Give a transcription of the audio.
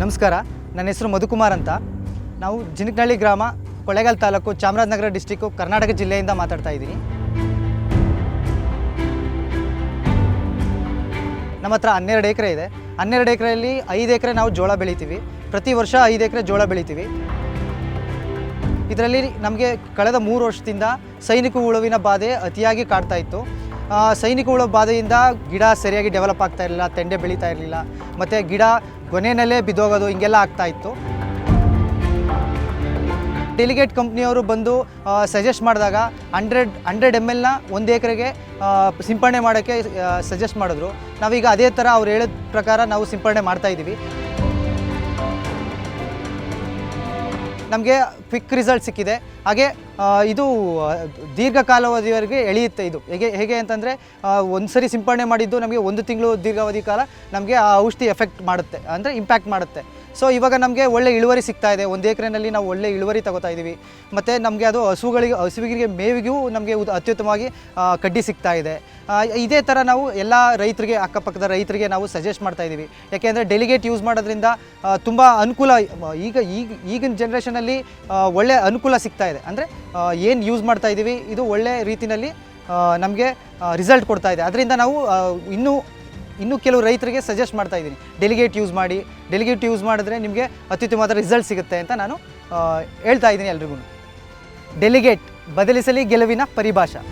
ನಮಸ್ಕಾರ. ನನ್ನ ಹೆಸರು ಮಧುಕುಮಾರ್ ಅಂತ. ನಾವು ಜಿನಕನಹಳ್ಳಿ ಗ್ರಾಮ ಕೊಳ್ಳೇಗಾಲ ತಾಲೂಕು, ಚಾಮರಾಜನಗರ ಡಿಸ್ಟಿಕ್ಕು, ಕರ್ನಾಟಕ ಜಿಲ್ಲೆಯಿಂದ ಮಾತಾಡ್ತಾ ಇದ್ದೀನಿ. ನಮ್ಮ ಹತ್ರ ಹನ್ನೆರಡು ಎಕರೆ ಇದೆ. ಹನ್ನೆರಡು ಎಕರೆಯಲ್ಲಿ ಐದು ಎಕರೆ ನಾವು ಜೋಳ ಬೆಳಿತೀವಿ. ಪ್ರತಿ ವರ್ಷ ಐದು ಎಕರೆ ಜೋಳ ಬೆಳಿತೀವಿ. ಇದರಲ್ಲಿ ನಮಗೆ ಕಳೆದ ಮೂರು ವರ್ಷದಿಂದ ಸೈನಿಕ ಹುಳುವಿನ ಬಾಧೆ ಅತಿಯಾಗಿ ಕಾಡ್ತಾ ಇತ್ತು. ಆ, ಸೈನಿಕ ಹುಳು ಬಾಧೆಯಿಂದ ಗಿಡ ಸರಿಯಾಗಿ ಡೆವಲಪ್ ಆಗ್ತಾ ಇರಲಿಲ್ಲ ತೆಂಡೆ ಬೆಳೀತಾ ಇರಲಿಲ್ಲ. ಮತ್ತು ಗಿಡ ಕೊನೆಯಲ್ಲೇ ಬಿದ್ದೋಗೋದು ಹಿಂಗೆಲ್ಲ ಆಗ್ತಾ ಇತ್ತು. ಡೆಲಿಗೇಟ್ ಕಂಪ್ನಿಯವರು ಬಂದು ಸಜೆಸ್ಟ್ ಮಾಡಿದಾಗ ಹಂಡ್ರೆಡ್ ಹಂಡ್ರೆಡ್ ಎಂ ಎಲ್ನ ಒಂದು ಎಕರೆಗೆ ಸಿಂಪಡಣೆ ಮಾಡೋಕ್ಕೆ ಸಜೆಸ್ಟ್ ಮಾಡಿದ್ರು. ನಾವೀಗ ಅದೇ ಥರ ಅವ್ರು ಹೇಳಿದ ಪ್ರಕಾರ ನಾವು ಸಿಂಪಡಣೆ ಮಾಡ್ತಾಯಿದ್ದೀವಿ ನಮಗೆ ಕ್ವಿಕ್ ರಿಸಲ್ಟ್ ಸಿಕ್ಕಿದೆ. ಹಾಗೆ ಇದು ದೀರ್ಘಕಾಲಾವಧಿವರೆಗೆ ಎಳೆಯುತ್ತೆ ಇದು. ಹೇಗೆ ಹೇಗೆ ಅಂತಂದರೆ ಒಂದು ಸರಿ ಸಿಂಪಡಣೆ ಮಾಡಿದ್ದು ನಮಗೆ ಒಂದು ತಿಂಗಳು ದೀರ್ಘಾವಧಿ ಕಾಲ ನಮಗೆ ಆ ಔಷಧಿ ಎಫೆಕ್ಟ್ ಮಾಡುತ್ತೆ, ಅಂದರೆ ಇಂಪ್ಯಾಕ್ಟ್ ಮಾಡುತ್ತೆ. ಸೊ ಇವಾಗ ನಮಗೆ ಒಳ್ಳೆ ಇಳುವರಿ ಸಿಗ್ತಾ ಇದೆ. ಒಂದು ಎಕರೆನಲ್ಲಿ ನಾವು ಒಳ್ಳೆ ಇಳುವರಿ ತಗೋತಾ ಇದ್ದೀವಿ ಮತ್ತು ನಮಗೆ ಅದು ಹಸುಗಳಿಗೆ, ಹಸುವಿಗೆ ಮೇವಿಗೂ ನಮಗೆ ಅತ್ಯುತ್ತಮವಾಗಿ ಕಡ್ಡಿ ಸಿಗ್ತಾ ಇದೆ. ಇದೇ ಥರ ನಾವು ಎಲ್ಲ ರೈತರಿಗೆ, ಅಕ್ಕಪಕ್ಕದ ರೈತರಿಗೆ ನಾವು ಸಜೆಸ್ಟ್ ಮಾಡ್ತಾ ಇದ್ದೀವಿ ಯಾಕೆಂದರೆ ಡೆಲಿಗೇಟ್ ಯೂಸ್ ಮಾಡೋದ್ರಿಂದ ತುಂಬ ಅನುಕೂಲ, ಈಗ ಈಗ, ಈಗಿನ ಜನ್ರೇಷನಲ್ಲಿ ಒಳ್ಳೆ ಅನುಕೂಲ ಸಿಗ್ತಾ ಇದೆ. ಅಂದರೆ ಏನು ಯೂಸ್ ಮಾಡ್ತಾ ಇದ್ದೀವಿ ಇದು ಒಳ್ಳೆ ರೀತಿಯಲ್ಲಿ ನಮಗೆ ರಿಸಲ್ಟ್ ಕೊಡ್ತಾ ಇದೆ. ಅದರಿಂದ ನಾವು ಇನ್ನೂ ಇನ್ನೂ ಕೆಲವು ರೈತರಿಗೆ ಸಜೆಸ್ಟ್ ಮಾಡ್ತಾ ಇದ್ದೀನಿ. ಡೆಲಿಗೇಟ್ ಯೂಸ್ ಮಾಡಿ ಡೆಲಿಗೇಟ್ ಯೂಸ್ ಮಾಡಿದ್ರೆ ನಿಮಗೆ ಅತ್ಯುತ್ತಮವಾದ ರಿಸಲ್ಟ್ ಸಿಗುತ್ತೆ ಅಂತ ನಾನು ಹೇಳ್ತಾ ಇದ್ದೀನಿ ಎಲ್ರಿಗೂ ಡೆಲಿಗೇಟ್ ಬದಲಿಸಲಿ ಗೆಲುವಿನ ಪರಿಭಾಷಾ.